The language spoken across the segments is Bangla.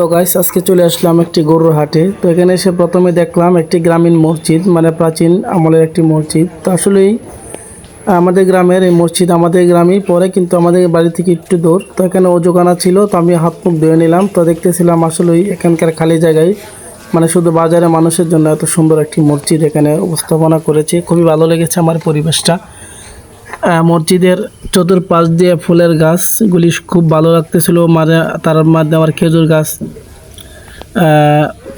তো গাইস আজকে চলে আসলাম একটি গরুর হাটে। তো এখানে এসে প্রথমে দেখলাম একটি গ্রামীণ মসজিদ মানে প্রাচীন আমলের একটি মসজিদ। তো আসলেই আমাদের গ্রামের এই মসজিদ আমাদের গ্রামেই পড়ে, কিন্তু আমাদের বাড়ি থেকে একটু দূর। তো এখানে অজুখানা ছিল, তো আমি হাত মুখ ধুয়ে নিলাম। তো দেখতেছিলাম আসলেই এখানকার খালি জায়গায় মানে শুধু বাজারে মানুষের জন্য এত সুন্দর একটি মসজিদ এখানে উপস্থাপনা করেছে। খুবই ভালো লেগেছে আমার পরিবেশটা। মসজিদের চতুর্পাশ দিয়ে ফুলের গাছগুলি খুব ভালো লাগতেছিল। মাঝে তার মধ্যে আমার খেজুর গাছ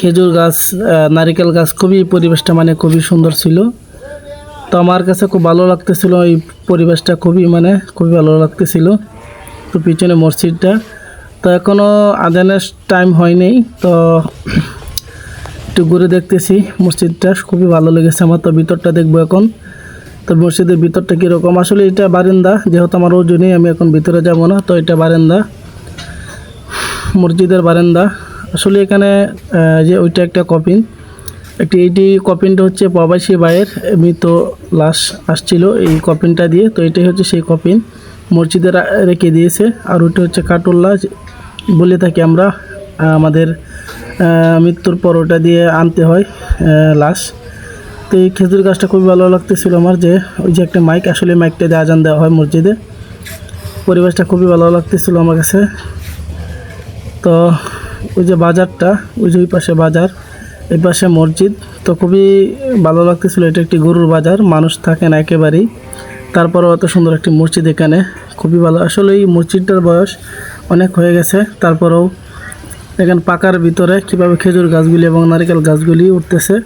খেজুর গাছ নারিকেল গাছ খুবই পরিবেশটা মানে খুবই সুন্দর ছিল। তো আমার কাছে খুব ভালো লাগতেছিল, এই পরিবেশটা খুবই মানে খুবই ভালো লাগতেছিল, তো পিছনে মসজিদটা। তো এখনও আদানের টাইম হয়নি তো একটু ঘুরে দেখতেছি মসজিদটা, খুবই ভালো লেগেছে আমার, তো ভিতরটা দেখব এখন। তো মসজিদের ভিতরটা কীরকম? আসলে এটা বারান্দা, যেহেতু আমার ওজনই আমি এখন ভিতরে যাব না, তো এটা বারান্দা। মসজিদের বারান্দা। আসলে এখানে যে ওইটা একটা কপিন একটি এইটি কপিনটা হচ্ছে প্রবাসী ভাইয়ের মৃত লাশ আসছিল এই কপিনটা দিয়ে। তো এটাই হচ্ছে সেই কপিন মসজিদে রেখে দিয়েছে। আর ওইটা হচ্ছে কাটুল্লা, বলে থাকি আমরা আমাদের মৃত্যুর পর ওটা দিয়ে আনতে হয় লাশ। তো এই খেজুর গাছটা খুবই ভালো লাগতেছিল আমার যে, ওই যে একটা মাইক আসলে মাইকটা দিয়ে আজান দেওয়া হয় মসজিদে। পরিবেশটা খুবই ভালো লাগতেছিল আমার কাছে। তো ওই যে বাজারটা, ওই যে ওই পাশে বাজার, এই পাশে মসজিদ। তো খুবই ভালো লাগতেছিল, এটা একটি গরুর বাজার, মানুষ থাকে না একেবারেই। তারপরেও এত সুন্দর একটি মসজিদ এখানে, খুবই ভালো। আসলে এই মসজিদটার বয়স অনেক হয়ে গেছে, তারপরেও এখানে পাকার ভিতরে কীভাবে খেজুর গাছগুলি এবং নারকেল গাছগুলি উঠতেছে।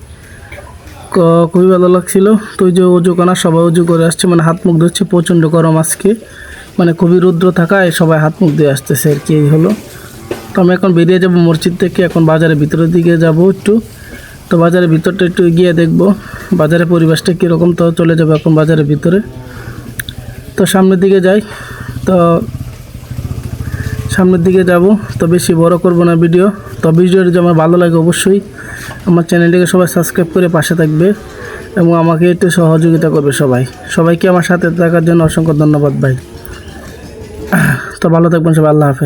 খুবই ভালো লাগছিল। তো যে উজু কানা সবাই উজু করে আসছে মানে হাত মুখ ধুচ্ছে, প্রচণ্ড গরম আজকে। মানে খুবই রুদ্র থাকায় সবাই হাত মুখ দিয়ে আসতেছে আর কি, এই হলো। তো আমি এখন বেরিয়ে যাব মসজিদ থেকে, এখন বাজারের ভিতরের দিকে যাব একটু। তো বাজারের ভিতরটা একটু গিয়ে দেখব, বাজারের পরিবেশটা কীরকম, তো চলে যাবে এখন বাজারের ভিতরে। তো সামনের দিকে যাই। তো সামনের দিকে যাব, তো বেশি বড় করব না ভিডিও তো ভিডিওটি যদি আমার ভালো লাগে অবশ্যই আমার চ্যানেলটিকে সবাই সাবস্ক্রাইব করে পাশে থাকবে এবং আমাকে একটু সহযোগিতা করবে সবাই। সবাইকে আমার সাথে থাকার জন্য অসংখ্য ধন্যবাদ ভাই। তো ভালো থাকবেন সবাই, আল্লাহ হাফেজ।